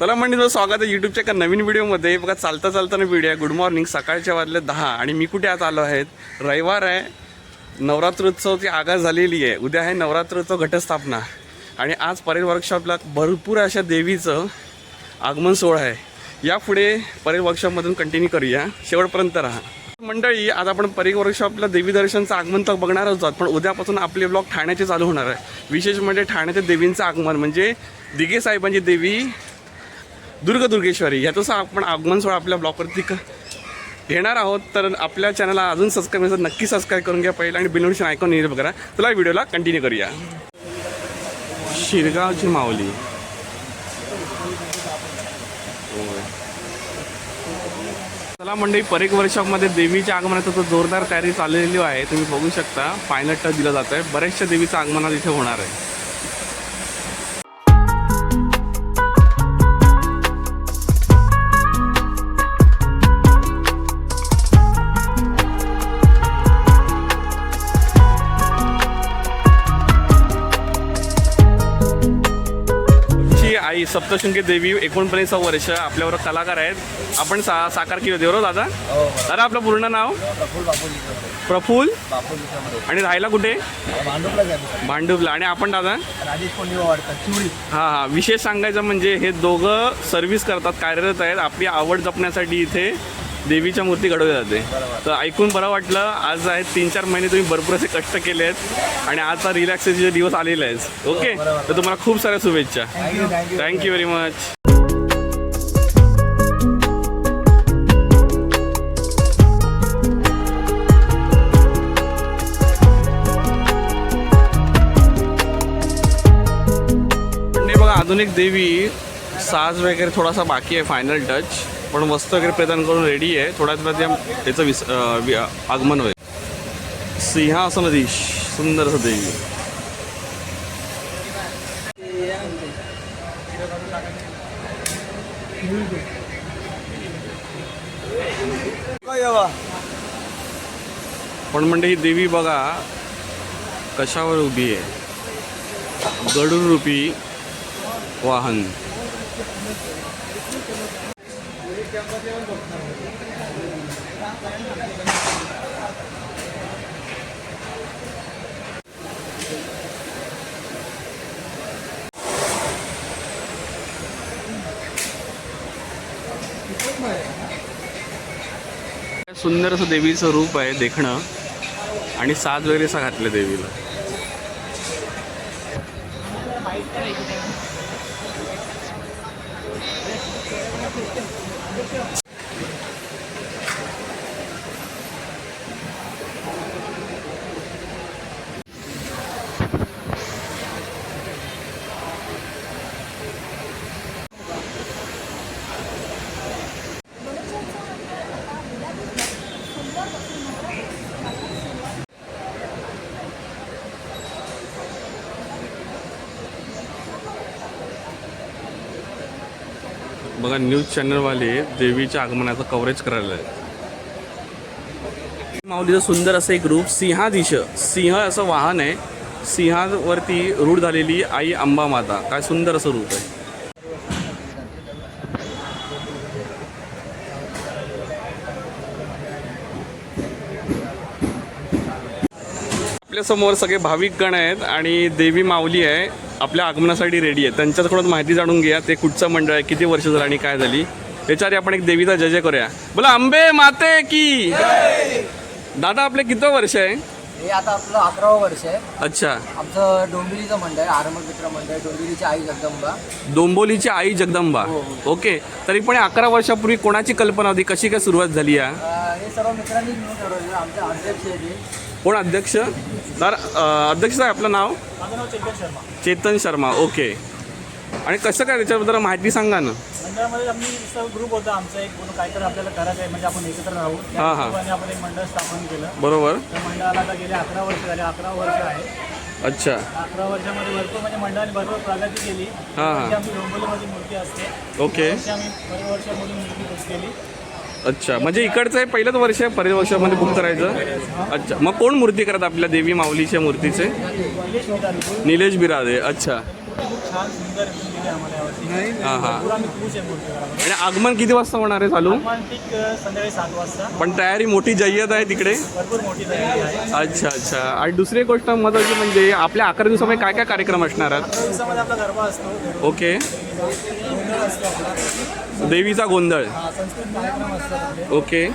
चला म्हणजे स्वागत आहे यूट्यूबच्या एका नवीन व्हिडिओमध्ये. बघा चालता चालताना व्हिडिओ आहे. गुड मॉर्निंग सकाळच्या वाजले दहा. आणि मी कुठे आज आलो आहेत रविवार आहे. नवरात्रोत्सवची आगाज झालेली आहे. उद्या आहे नवरात्रोत्सव घटस्थापना. आणि आज परेल वर्कशॉपला भरपूर अशा देवीचं आगमन सोहळा आहे. यापुढे परेल वर्कशॉपमधून कंटिन्यू करूया. शेवटपर्यंत राहा. मंडळी आज आपण परेड वर्कशॉपला देवी दर्शनचं आगमन तर बघणार आहोत पण उद्यापासून आपले ब्लॉग ठाण्याचे चालू होणार आहे. विशेष म्हणजे ठाण्याच्या देवींचं आगमन. म्हणजे दिगे साहेबांची देवी दुर्ग दुर्गेश्वरी याचं आपण आगमन सोहळा आपल्या ब्लॉगवरती क घेणार आहोत. तर आपल्या चॅनलला अजून सबस्क्राईब नसेल नक्की सबस्क्राईब करून घ्या पहिलं. आणि बिल ऐकून येईल करा तुला व्हिडिओला कंटिन्यू करूया. शिरगावची माऊली. चला मंडळी परेक वर्षामध्ये देवीच्या आगमनाचा तो जोरदार तयारी चाललेली आहे. तुम्ही बघू शकता फायनल टच दिला जात आहे बऱ्याचशा देवीचं आगमनात इथे होणार आहे. सप्तशृंगी देवी एकोणपन्नास वर्ष आपल्यावर कलाकार आहेत. आपण सा साकार केली होती बरोबर दादा? दादा आपलं पूर्ण नाव? प्रफुल आणि राहायला कुठे? भांडुपला आणि आपण दादा? हां हां. विशेष सांगायचं म्हणजे हे दोघं सर्व्हिस करतात कार्यरत आहेत. आपली आवड जपण्यासाठी इथे देवीच्या मूर्ती घडवली जाते. तर ऐकून बरं वाटलं. आज आहेत तीन चार महिने तुम्ही भरपूर असे कष्ट केले आहेत. आणि आजचा रिलॅक्सेशनचे दिवस आलेले आहेत. ओके तर तुम्हाला खूप साऱ्या शुभेच्छा. थँक्यू व्हेरी मच बघा आधुनिक देवी साज वगैरे थोडासा बाकी आहे फायनल टच पण वस्त्र वगैरे प्रदान करून रेडी आहे. थोड्याच वेळात त्याचं विस वि- आगमन होईल. सिंहासनधीश सुंदर असं देवी पण म्हणजे ही देवी बघा कशावर उभी आहे? गरुड रूपी वाहन. सुंदर असं देवीचं रूप आहे देखणं आणि साज वगैरे असा घातलं देवीला. よっしゃ! बघा न्यूज चॅनलवाले देवीच्या आगमनाचं कव्हरेज करायला आहे माऊलीचं सुंदर असं एक रूप सिंहाधीश. सिंह असं वाहन आहे. सिंहावरती रूढ झालेली आई अंबा माता. काय सुंदर असं रूप आहे. आपल्यासमोर सगळे भाविक गण आहेत आणि देवी माऊली आहे. आपल्या आगमनासाठी रेडी आहे. त्यांच्याकडून माहिती जाणून घ्या ते कुठचं मंडळ आहे किती वर्ष झालं आणि काय झाली. त्याच्यावर आपण एक देवीचा जय जय करूया. बोला अंबे माते की? दादा आपले किती वर्ष आहे? हे आता आपलं अकरावं वर्ष आहे. अच्छा. आमचं डोंबिवलीचं मंडळ आहे आरमल मित्र मंडळ डोंबिवलीची आई जगदंबा. डोंबोलीची आई जगदंबा. हो, ओके. तरी पण अकरा वर्षापूर्वी कोणाची कल्पना होती? कशी काय सुरुवात झाली या? हे सर्व मित्रांनी मिळून ठरवलेलं आमचे अध्यक्ष ते कोण अध्यक्ष? तर अध्यक्ष साहेब आपलं नाव? माझं नाव चेतन शर्मा. चेतन शर्मा ओके. आणि कसं काय त्याच्याबद्दल माहिती सांगा ना. मंडळामध्ये आम्ही सर्व ग्रुप होता आमचा एक बोलून काहीतरी आपल्याला करायचं आहे म्हणजे आपण एकत्र राहू. त्या हा, हा. हिशोबाने आपण एक मंडळ स्थापन केलं. बरोबर. त्या मंडळाला आता गेले अकरा वर्ष झाले अकरा वर्ष आहे. अच्छा. अकरा वर्षामध्ये भरपूर म्हणजे मंडळाने भरपूर प्रगती केली. हा. म्हणजे आमची डोंबिवलीमध्ये मूर्ती असते. ओके. वर्षी आम्ही बरेच वर्षामधून मूर्ती बुक केली. अच्छा म्हणजे इकडचं आहे पहिलंच वर्ष आहे पहिल्या वर्षामध्ये बुक करायचं. अच्छा मग कोण मूर्ती करत आपल्या देवी माऊलीच्या मूर्तीचे? निलेश निलेश बिरादे अच्छा. हां हां. आणि आगमन किती वाजता होणार आहे चालू? संध्याकाळी सात वाजता. पण तयारी मोठी जय्यत आहे तिकडे? भरपूर मोठी तयारी आहे. अच्छा अच्छा. आणि दुसरी गोष्ट महत्वाची म्हणजे आपल्या अकरा दिवसामध्ये काय काय कार्यक्रम असणार आहेत? अकरा दिवसामध्ये आपला गरबा असतो. ओके. गोंधळ असतो आपला. देवीचा गोंधळ. हा, संस्कृत कार्यक्रम असतात आपले. ओके.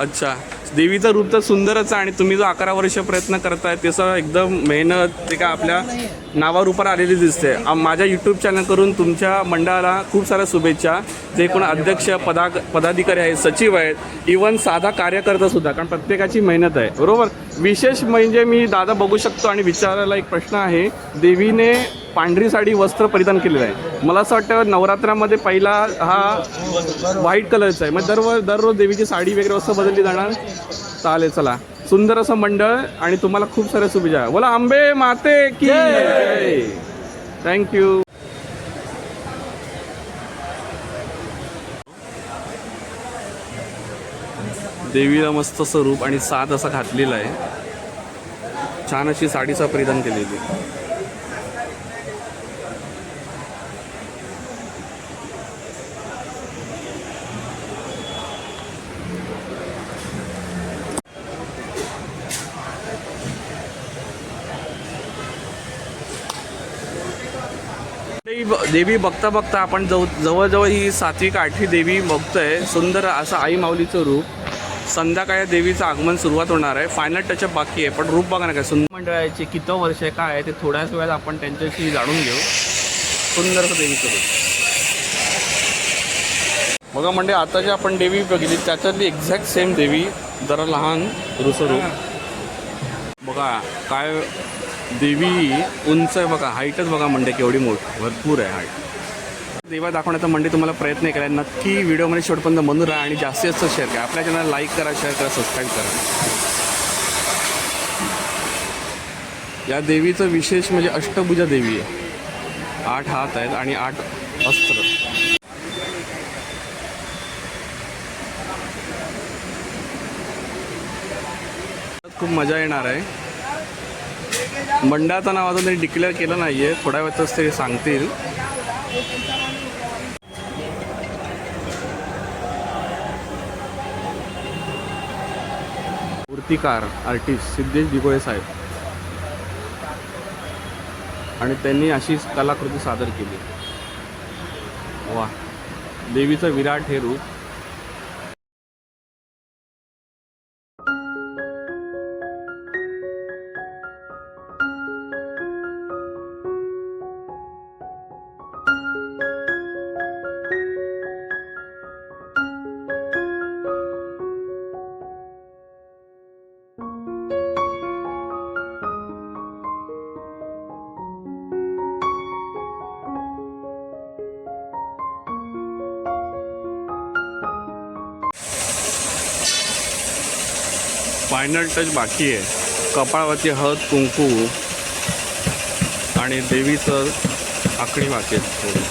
अच्छा. देवीचं रूप तर सुंदरच आहे आणि तुम्ही जो अकरा वर्ष प्रयत्न करताय त्याचं एकदम मेहनत ते का आपल्या नावारूपावर आलेली दिसते. माझ्या यूट्यूब चॅनलकडून तुमच्या मंडळाला खूप साऱ्या शुभेच्छा. जे कोण अध्यक्ष पदा पदाधिकारी आहेत सचिव आहेत इवन साधा कार्यकर्ता सुद्धा कारण प्रत्येकाची मेहनत आहे. बरोबर? विशेष म्हणजे मी दादा बघू शकतो आणि विचारायला एक प्रश्न आहे. देवीने पांढरी साडी वस्त्र परिधान केलेलं आहे. मला असं वाटतं नवरात्रामध्ये पहिला हा व्हाईट कलरचा आहे. मग दररोज दररोज देवीची साडी वगैरे वस्तू बदलली जाणार? चालेल चला. सुंदर असं मंडळ आणि तुम्हाला खूप साऱ्या शुभेच्छा. बोला आंबे माते की थँक्यू देवीला मस्त असं रूप आणि साथ असा घातलेला आहे. छान अशी साडीचा परिधान केलेली देवी देवी बघता बघता आपण जव जवळजवळ ही सात्विक आठवी देवी बघतोय. सुंदर असं आई माऊलीचं रूप. संध्याकाळी देवीचं आगमन सुरुवात होणार आहे. फायनल टचअप बाकी आहे पण रूप बघा ना काय सुंदर मंडळाचे किती वर्ष आहे काय आहे ते थोड्याच वेळात आपण त्यांच्याशी जाणून घेऊ. सुंदर देवीचं रूप. बघा म्हणजे आता जे आपण देवी बघितली त्याच्यातली एक्झॅक्ट सेम देवी जरा लहान रूप बघा काय देवी उंच आहे बघा हाईटच बघा मंडे केवढी मोठी भरपूर आहे हाईट देवा दाखवण्याचा म्हणजे तुम्हाला प्रयत्न केला नक्की व्हिडिओमध्ये शेवटपर्यंत म्हणून राहा आणि जास्तीत जास्त शेअर करा. आपल्या चॅनल लाईक करा शेअर करा सबस्क्राईब करा. या देवीचं विशेष म्हणजे अष्टभुजा देवी आहे. आठ हात आहेत आणि आठ अस्त्र खूप मजा येणार आहे. मंडळाचं नाव अजून त्यांनी डिक्लेअर केलं नाही आहे थोड्या वेळातच ते सांगतील. मूर्तिकार आर्टिस्ट सिद्धेश दिगोळे साहेब. आणि त्यांनी अशीच कलाकृती सादर केली. वा देवीचं विराट हे रूप. फायनल टच बाकी आहे. कपाळावरती हळद कुंकू आणि देवीचं आकडी बाकी आहे. थोडी